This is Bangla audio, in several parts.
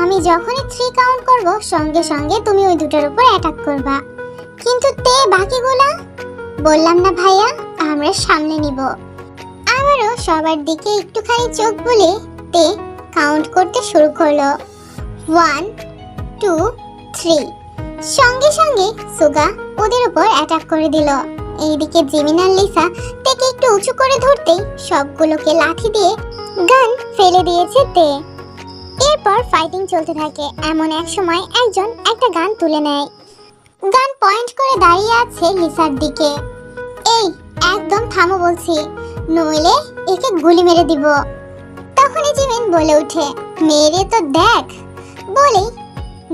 আমি যখনই থ্রি কাউন্ট করব, সঙ্গে সঙ্গে তুমি ওই দুটোর উপর অ্যাটাক করবা। কিন্তু তে, বাকিগুলা? বললাম না ভাইয়া, আমরা সামনে নিব। আবারও সবার দিকে একটুখানি চোখ বলে তে কাউন্ট করতে শুরু করল। ওয়ান টু থ্রি সঙ্গে সঙ্গে সুগা ওদের উপর অ্যাটাক করে দিল। এইদিকে জিমিন লিসা তেকে একটু উঁচু করে ধরতেই সবগুলোকে লাঠি দিয়ে গান ফেলে দিয়েছে তে। এরপর ফাইটিং চলতে থাকে। এমন এক সময় একজন একটা গান তুলে নেয়। গান পয়েন্ট করে দাঁড়িয়ে আছে লিসার দিকে। এই, একদম থামো, বলছি। নইলে একে গুলি মেরে দিব। তখনই জিমিন বলে ওঠে, মেরে তো দেখ। বলেই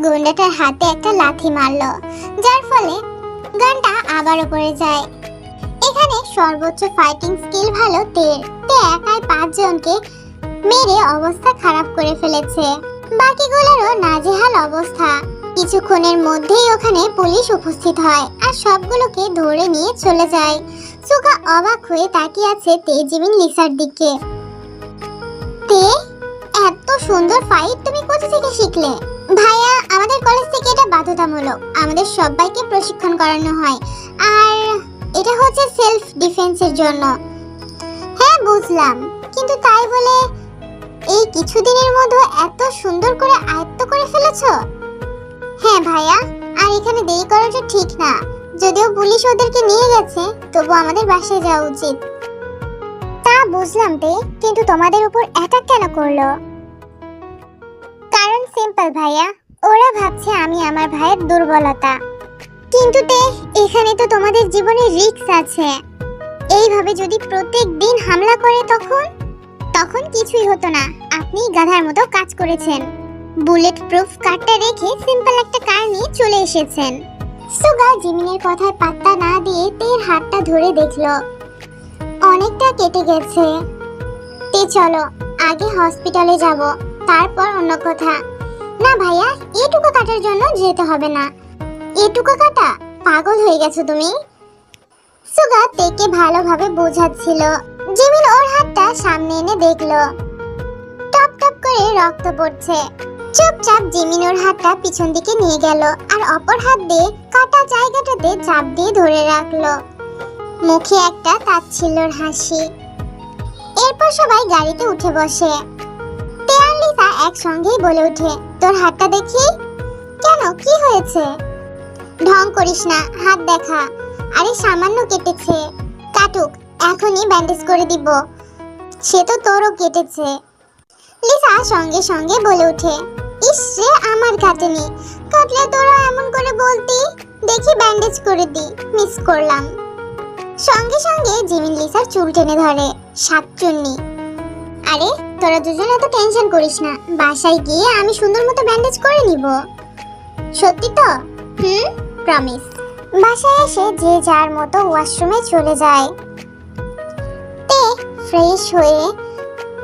গুন্ডাটার হাতে একটা লাথি মারলো, যার ফলে গানটা আবার পড়ে যায়। এখানে সর্বোচ্চ ফাইটিং স্কিল ভালো তের। তে একাই পাঁচজনকে মেরে অবস্থা খারাপ করে ফেলেছে। বাকিগুলোরও নাজেহাল অবস্থা। কিছুক্ষণের মধ্যেই ওখানে পুলিশ উপস্থিত হয় আর সবগুলোকে ধরে নিয়ে চলে যায়। সুগা অবাক হয়ে তাকিয়ে আছে তেজিমিন লিসার দিকে। তে, এত সুন্দর ফাইট তুমি কোথা থেকে শিখলে? ভাইয়া, আমাদের কলেজ থেকে এটা বাধ্যতামূলক। আমাদের সবাইকে প্রশিক্ষণ করানো হয়। আর এটা হচ্ছে সেলফ ডিফেন্সের জন্য। হ্যাঁ বুঝলাম। কিন্তু তাই বলে এই কিছুদিনের মধ্যে এত সুন্দর করে আয়ত্ত করে ফেলেছো? হ্যাঁ ভাইয়া, আর এখানে দেরি করাটা ঠিক না। যদিও পুলিশ ওদেরকে নিয়ে গেছে তবু আমাদের বাসায় যাওয়া উচিত। তা বুঝলাম তে, কিন্তু তোমাদের উপর অ্যাটাক কেন করল? কারণ সিম্পল ভাইয়া, ওরা ভাবছে আমি আমার ভাইয়ের দুর্বলতা। কিন্তু তে, এখানে তো তোমাদের জীবনে রিস্ক আছে। এইভাবে যদি প্রত্যেক দিন হামলা করে তখন? তখন কিছুই হতো না। আপনি গাধার মতো কাজ করেছেন। বুলেট প্রুফ কারটা রেখে সিম্পল একটা কার নিয়ে চলে এসেছেন। সুগা জিমিনের কথায় পাত্তা না দিয়ে তের হাতটা ধরে দেখল। অনেকটা কেটে গেছে। তে, চলো, আগে হসপিটালে যাব, তারপর অন্য কথা। না ভাইয়া, এটুকু কাটার জন্য যেতে হবে না। এটুকু কাটা? পাগল হয়ে গেছো তুমি? সুগা তেকে ভালোভাবে বোঝাচ্ছিল। জিমিন ওর হাতটা সামনে এনে দেখল। টপ টপ করে রক্ত পড়ছে। চুপচাপ জিমিন ওর হাতটা পিছন দিকে নিয়ে গেল আর অপর হাত দিয়ে কাটা জায়গাটাতে চাপ দিয়ে ধরে রাখল। মুখে একটা তাচ্ছিল্যর হাসি। এরপর সবাই গাড়িতে উঠে বসে। তে আর একসঙ্গেই বলে ওঠে, তোর হাতটা দেখি? কেন? কি হয়েছে? ঢং করিস না, হাত দেখা। আরে সামান্য কেটেছে। কাটুক, এখনই ব্যান্ডেজ করে দিব। সে তো তোরও কেটেছে। লিসা সঙ্গে সঙ্গে বলে ওঠে, ইস রে, আমার কাটেনি কাটলে তোরা এমন করে বলতি? দেখি ব্যান্ডেজ করে দি মিস করলাম। সঙ্গে সঙ্গে জিমিন লিসার চুল টেনে ধরে সাতচুন্নি আরে, তোরা দুজন এত টেনশন করিস না। বাসায় গিয়ে আমি সুন্দর মতো ব্যান্ডেজ করে নিব। সত্যি তো? হুম প্রমিস বাসায় এসে যে যার মতো ওয়াশরুমে চলে যায়। তে ফ্রেশ হয়ে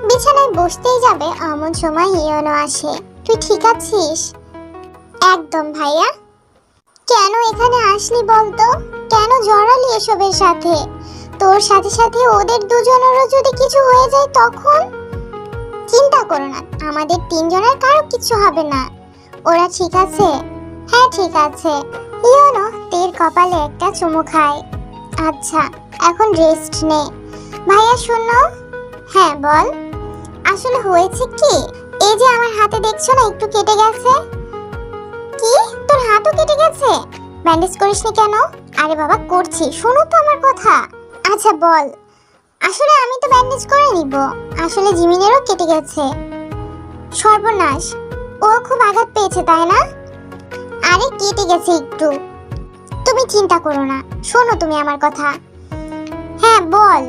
বিছানায় বসতেই যাবে, এমন সময় ইয়নো আসে। তুই ঠিক আছিস? একদম, ভাইয়া। কেন এখানে আসলি বলতো? কেন জড়ালি এসবের সাথে? তোর সাথে সাথে ওদের দুজনেরও যদি কিছু হয়ে যায় তখন? চিন্তা করো না, আমাদের তিনজনের কারও কিছু হবে না। ওরা ঠিক আছে? হ্যাঁ ঠিক আছে। ইয়োনো কপালে একটা চুমু খায়। আচ্ছা এখন রেস্ট নে। ভাইয়া, শোনো। হ্যাঁ বল। আসলে হয়েছে কি? এই যে আমার হাতে দেখছ না, একটু কেটে গেছে? কি? তোর হাতও কেটে গেছে? ব্যান্ডেজ করিসনি কেন? আরে বাবা, করছি। শোনো তো আমার কথা। আচ্ছা বল। আসলে আমি তো ব্যান্ডেজ করে নিব। আসলে জিমিনেরও কেটে গেছে। সর্বনাশ। ও খুব আঘাত পেয়েছে, তাই না? আরে, কেটে গেছে একটু। তুমি চিন্তা করো না। শোনো তুমি আমার কথা। হ্যাঁ বল।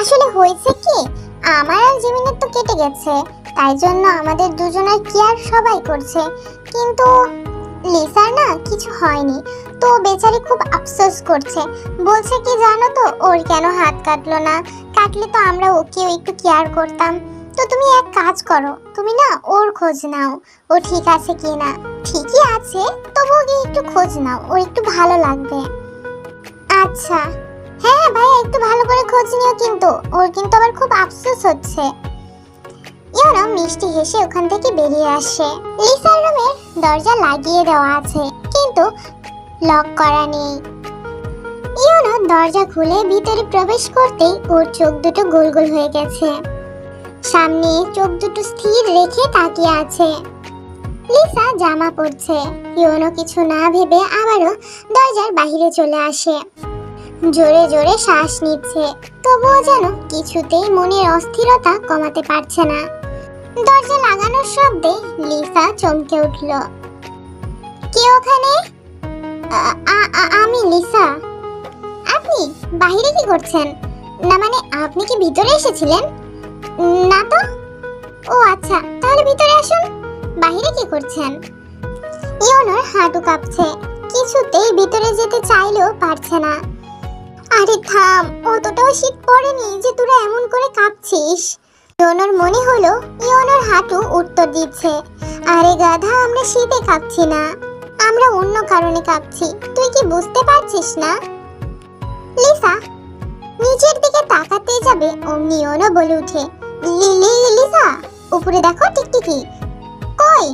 আসলে হয়েছে কি, আমার আর জিমিনের তো কেটে গেছে, তাই জন্য আমাদের দুজনের কেয়ার সবাই করছে। কিন্তু লিসার না কিছু হয়নি, তো বেচারি খুব আফসোস করছে। বলছে কি জানো তো, ওর কেন হাত কাটলো না? কাটলে তো আমরা ওকেও একটু কেয়ার করতাম। তো তুমি এক কাজ করো, তুমি না ওর খোঁজ নাও, ও ঠিক আছে কি না ঠিকই আছে তবু ওকে একটু খোঁজ নাও, ওর একটু ভালো লাগবে। আচ্ছা হ্যাঁ ভাই, একটু ভালো করে খোঁজ নিও কিন্তু, ওর কিন্তু আবার খুব আফসোস হচ্ছে। ইয়া মিষ্টি হেসে ওখান থেকে বেরিয়ে আসে। লিসার রুমের দরজা লাগিয়ে দেওয়া আছে, কিন্তু লক করা নেই। ইয়নো দরজা খুলে ভিতরে প্রবেশ করতেই ওর চোখ দুটো গোল গোল হয়ে গেছে। সামনে চোখ দুটো স্থির রেখে তাকিয়ে আছে। লিসা জামা পরছে। ইয়নো কিছু না ভেবে আবারও দরজার বাইরে চলে আসে। জোরে জোরে শ্বাস নিচ্ছে। তবুও যেন কিছুতেই মনের অস্থিরতা কমাতে পারছে না। দরজা লাগানোর শব্দে লিসা চমকে উঠল। কে ওখানে? আমি লিসা। আপনি বাইরে কি করছেন? না মানে আপনি কি ভিতরে এসেছিলেন? না তো? ও আচ্ছা তাহলে ভিতরে আসুন। বাইরে কি করছেন? ইওনোর হাঁটু কাঁপছে। কিছুতেই ভিতরে যেতে চাইলেও পারছে না। আরে থাম, অতটাও শীত পড়েনি যে তোরা এমন করে কাঁপছিস। ইওনোর মনে হলো ইওনোর হাঁটু উত্তর দিচ্ছে। আরে গাধা, আমরা শীতে কাঁপছি না। আমরা অন্য কারণে কাঁপছি। তুই কি বুঝতে পারছিস না? লিসা নিচের দিকে তাকাতে যাবে অমনি ইওনো বলে উঠে লিলি লিসা, উপরে দেখো টিকটিকি। কই?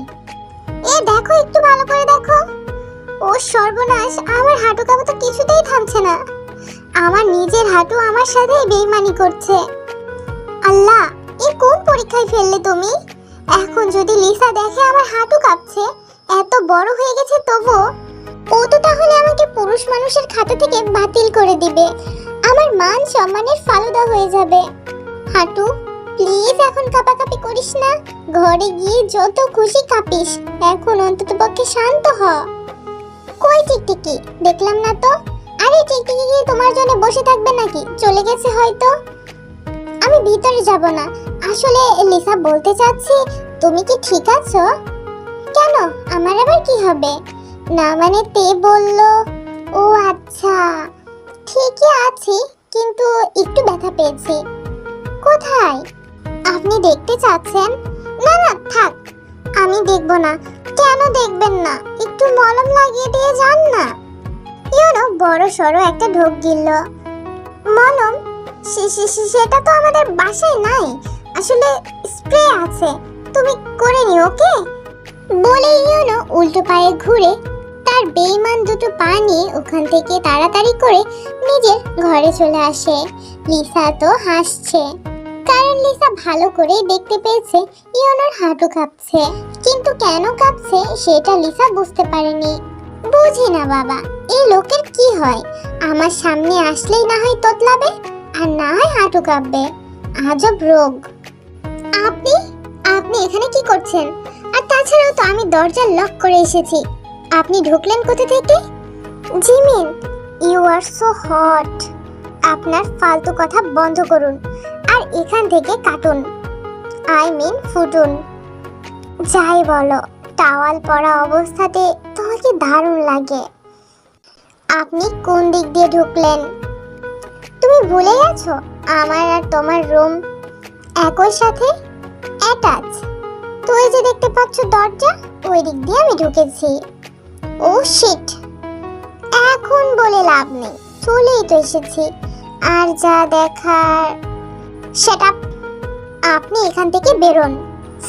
এ দেখো, একটু ভালো করে দেখো। ও সর্বনাশ, আমার হাঁটু কাঁপা তো কিছুতেই থামছে না। আমার নিজের হাঁটু আমার সাথে বেইমানি করছে। আল্লাহ, এ কোন পরীক্ষায় ফেললে তুমি? এখন যদি লিসা দেখে আমার হাঁটু কাঁপছে, এত বড় হয়ে গেছে তবু ও তো তাহলে আমাকে পুরুষ মানুষের খাতা থেকে বাতিল করে দিবে। মান সম্মানের ফালুদা হয়ে যাবে। হাঁটু প্লিজ এখন কাপাকাপি করিস না। ঘরে গিয়ে যত খুশি কাঁপিস, এখন অন্তত পক্ষে শান্ত হ। কই টিকটিকি? দেখলাম না তো। আরে টিকটিকি কি তোমার জন্য বসে থাকবে নাকি? চলে গেছে হয়তো। আমি ভিতরে যাব না। আসলে লিসা বলতে চাচ্ছি, তুমি কি ঠিক আছো? কেন? আমার আবার কি হবে? না মানে তে বলল, ও আচ্ছা ঠিকই আছি। কিন্তু একটু ব্যথা পেয়েছি। কোথায়? আপনি দেখতে চাচ্ছেন? না না, থাক। আমি দেখব না। কেন দেখবেন না? একটু মলম লাগিয়ে দিয়ে যান না। ইউনো বড় সড়ো একটা ঢোক গিলল। মলম? সেটা তো আমাদের বাসায় নাই। আসলে স্প্রে আছে। তুমি করে নিও, ওকে? বলে ইউনো উল্টো পায়ে ঘুরে তার বেইমান দুটো পা নিয়ে ওখান থেকে তাড়াতাড়ি করে নিজের ঘরে চলে আসে। লিসা তো হাসছে। কারণ লিসা ভালো করে দেখতে পেয়েছে ইয়নোর হাঁটু কাঁপছে। কিন্তু কেন কাঁপছে সেটা লিসা বুঝতে পারেনি। বুঝি না বাবা এই লোকের কি হয়? আমার সামনে আসলেই না হয় তোতলাবে আর না হয় হাঁটু কাঁপবে। আজব রোগ। আপনি আপনি এখানে কি করছেন? আর তাছাড়াও তো আমি দরজা লক করে এসেছি। আপনি ঢুকলেন কোথা থেকে? Jimin you are so hot আপনার ফালতু কথা বন্ধ করুন আর এখান থেকে কাটুন। আই মিন ফুটুন। যাই বলো, টাওয়াল পরা অবস্থাতে তোমাকে দারুণ লাগে। আপনি কোন দিক দিয়ে ঢুকলেন? তুমি ভুলে গেছো, আমার আর তোমার রুম একই সাথে অ্যাটাচ। তুই যে দেখতে পাচ্ছ দরজা, ওই দিক দিয়ে আমি ঢুকেছি। ও শিট এখন বলে লাভ নেই। চলেই তো এসেছি। আর যা দেখার সেটা আপনি এখান থেকে বেরোন।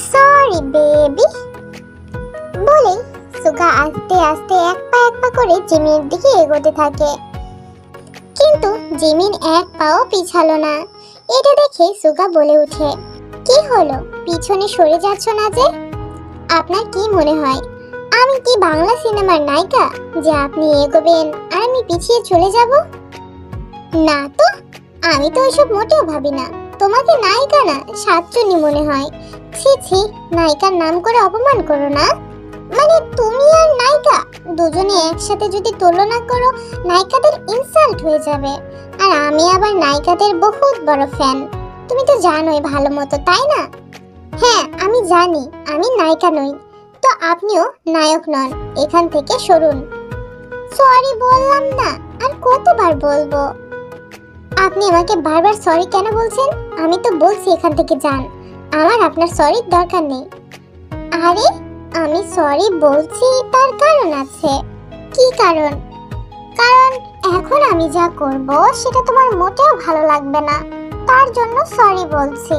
সরি বেবি বলে সুগা আস্তে আস্তে এক পা এক পা করে জিমিনের দিকে এগোতে থাকে। কিন্তু জিমিন এক পাও পিছালো না। এটা দেখে সুগা বলে ওঠে, কি হলো? পিছনে সরে যাচ্ছ না যে? আপনার কি মনে হয়? আমি কি বাংলা সিনেমার নায়িকা যে আপনি এগোবেন আর আমি পিছিয়ে চলে যাব? না তো, আমি তো ওইসব মোটেও ভাবি না। তোমাকে নায়িকা না, সাতজনই মনে হয়। ছি ছি, নায়িকার নাম করে অপমান করো না। মানে তুমি আর নায়িকা, দুজনে একসাথে যদি তুলনা করো, নায়িকাদের ইনসাল্ট হয়ে যাবে। আর আমি আবার নায়িকাদের বহুত বড় ফ্যান তুমি তো জানোই ভালো মতো, তাই না? হ্যাঁ আমি জানি, আমি নায়িকা নই। তো আপনিও নায়ক নন, এখান থেকে সরুন। সরি বললাম না, আর কতবার বলব? আপনি আমাকে বারবার সরি কেন বলছেন? আমি তো বলছি এখান থেকে যান, আমার আপনার সরির দরকার নেই। আরে, আমি সরি বলছি, তার কারণ আছে। কি কারণ? কারণ এখন আমি যা করব, সেটা তোমার মোটেও ভালো লাগবে না, তার জন্য সরি বলছি।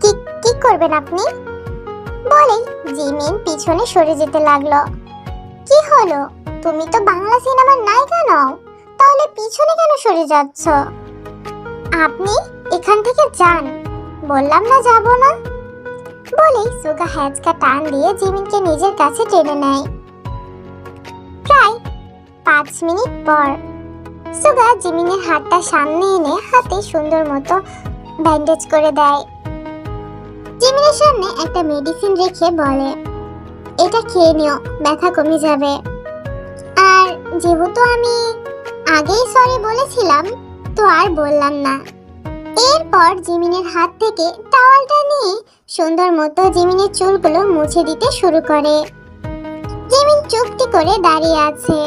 কি কি করবেন আপনি? বলেই জিমিন পিছনে সরে যেতে লাগল। কি হলো? তুমি তো বাংলা সিনেমার নায়িকা নও, তাহলে পিছনে কেন সরে যাচ্ছ? আপনি এখান থেকে যান, বললাম না যাব না। বলেই সুগা হ্যাচকা টান দিয়ে জিমিনকে নিজের কাছে টেনে নেয়। প্রায় পাঁচ মিনিট পর সুগা জিমিনের হাতটা সামনে এনে হাতে সুন্দর মতো ব্যান্ডেজ করে দেয়। জিমিনের সামনে একটা মেডিসিন রেখে বলে, এটা খেয়ে নিও, ব্যথা কমে যাবে। আর যেহেতু আমি আগেই সরি বলেছিলাম, তো আর বললাম না। এরপর জিমিনের হাত থেকে টাওয়ালটা নিয়ে সুন্দর মতো জিমিনের চুলগুলো মুছে দিতে শুরু করে। জিমিন চুপটি করে দাঁড়িয়ে আছে,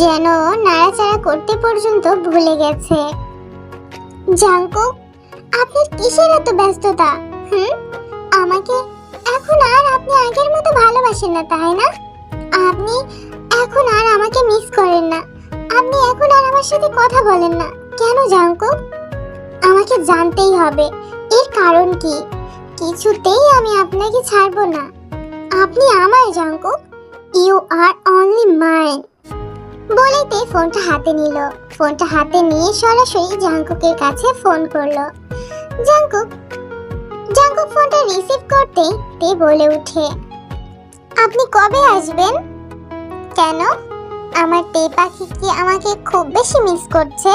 যেন নাড়াচাড়া করতে পর্যন্ত ভুলে গেছে। জাঙ্কু, আপনার কিসের এত ব্যস্ততা? হুম, আমাকে এখন আর আপনি আগের মতো ভালোবাসেন না, তাই না? আপনি এখন আর আমাকে মিস করেন না। আপনি এখন আর আমার সাথে কথা বলেন না। কেন জাঙ্কু আমাকে জানতেই হবে। এর কারণ কি? কিছুতেই আমি আপনাকে ছাড়বো না। আপনি আমার জাঙ্কু ইউ আর অনলি মাইন বলেতে ফোনটা হাতে নিল। ফোনটা হাতে নিয়ে সরাসরি জাঙ্কুকের কাছে ফোন করল। জাঙ্কুক জাঙ্কুক ফোনটা রিসিভ করতেই তে বলে উঠে আপনি কবে আসবেন? কেন? আমার তে পাখি কি আমাকে খুব বেশি মিস করছে?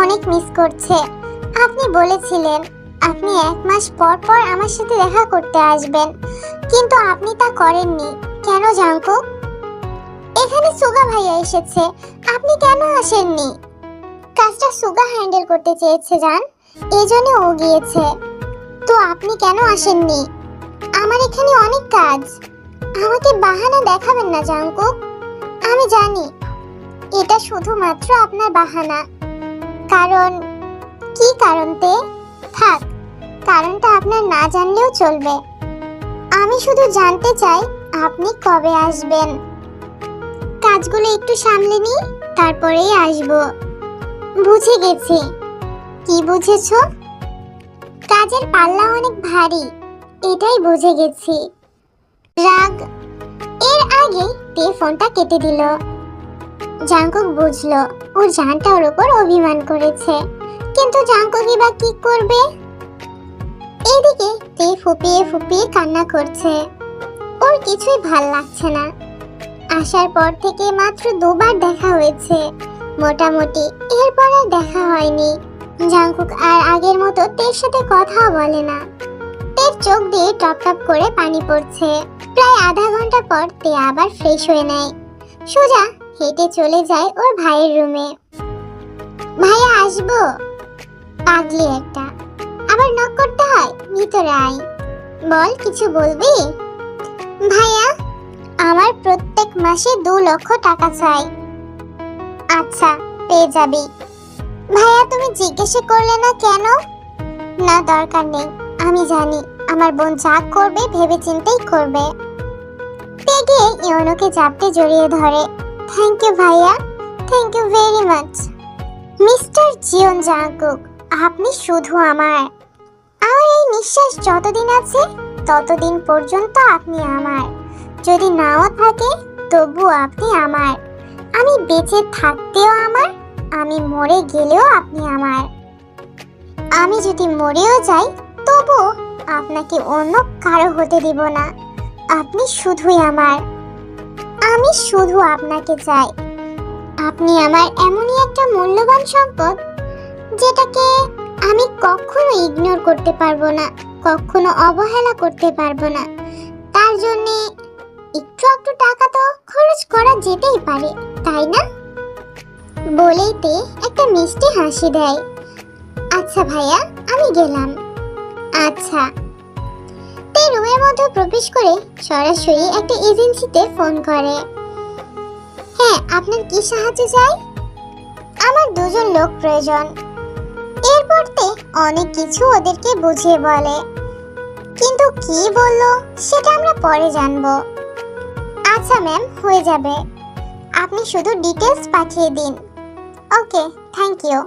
অনেক মিস করছে। আপনি বলেছিলেন আপনি এক মাস পর পর আমার সাথে দেখা করতে আসবেন, কিন্তু আপনি তা করেননি। কেন জাঙ্কুক এখানে সুগা ভাইয়া এসেছে। আপনি কেন আসেননি? কাজটা সুগা হ্যান্ডেল করতে চেয়েছে জান। এজন্য ও গিয়েছে। তো আপনি কেন আসেননি? আমার এখানে অনেক কাজ। আমাকে বাহানা দেখাবেন না জাঙ্কুক আমি জানি, এটা শুধুমাত্র আপনার বাহানা। কারণ, কি কারণতে? থাক, কারণটা আপনার না জানলেও চলবে। আমি শুধু জানতে চাই, আপনি কবে আসবেন? কাজগুলো একটু সামলে নিই, তারপরেই আসব। বুঝে গেছি। কি বুঝেছ? কাজের পাল্লা অনেক ভারী, এটাই বুঝে গেছি। রাগ, এর আগে তে ফোনটা কেটে দিল। জাঙ্কুক বুঝলো, ওর জানটা ওর উপর অভিমান করেছে। কিন্তু জাঙ্কুকই বা কি করবে? এদিকে তে ফুপিয়ে ফুপিয়ে কান্না করছে। ওর কিছুই ভালো লাগছে না। আসার পর থেকে মাত্র দুবার দেখা হয়েছে। মোটামুটি এরপর আর দেখা হয়নি। জাঙ্কুক আর আগের মতো তের সাথে কথাও বলে না। তের চোখ দিয়ে টপ টপ করে পানি পড়ছে। প্রায় আধা ঘণ্টা পর তে আবার ফ্রেশ হয়ে নেয়। সোজা হেঁটে চলে যায় ওর ভাইয়ের রুমে। ভাইয়া, আসব? পাগলি একটা। আবার নক করতে হয়? ভিতরে আয় বল, কিছু বলবি? ভাইয়া, আমার প্রত্যেক মাসে দু লক্ষ টাকা চাই। আচ্ছা পেয়ে যাবি। ভাইয়া, তুমি জিজ্ঞেস করলে না কেন? না, দরকার নেই। আমি জানি, আমার বোন যা করবে ভেবে চিন্তেই করবে। গিয়ে ইয়নোকে চাপতে জড়িয়ে ধরে। থ্যাংক ইউ ভাইয়া। Thank you very much mister Jeon Jungkook, আপনি শুধু আমার আমার এই নিঃশ্বাস যতদিন আছে, ততদিন পর্যন্ত আপনি আমার যদি নাও থাকে তবু আপনি আমার আমি বেঁচে থাকতেও আমার আমি মরে গেলেও আপনি আমার। আমি যদি মরেও যাই তবু আপনাকে অন্য কারও হতে দিব না। আপনি শুধুই আমার। আমি শুধু আপনাকে চাই। আপনি আমার এমনই একটা মূল্যবান সম্পদ, যেটাকে আমি কখনো ইগনোর করতে পারব না, কখনো অবহেলা করতে পারব না। তার জন্যে একটু একটু টাকা তো খরচ করা যেতেই পারে, তাই না? বলেই তে একটা মিষ্টি হাসি দেয়। আচ্ছা ভাইয়া, আমি গেলাম। আচ্ছা। তে রুমের মধ্যে প্রবেশ করে সরাসরি একটা এজেন্সিতে ফোন করে। হ্যাঁ আপনার কি সাহায্য চাই? আমার দুজন লোক প্রয়োজন। এরপর তে অনেক কিছু ওদেরকে বুঝিয়ে বলে। কিন্তু কি বলল, সেটা আমরা পরে জানব। আচ্ছা ম্যাম, হয়ে যাবে। আপনি শুধু ডিটেলস পাঠিয়ে দিন। Okay thank you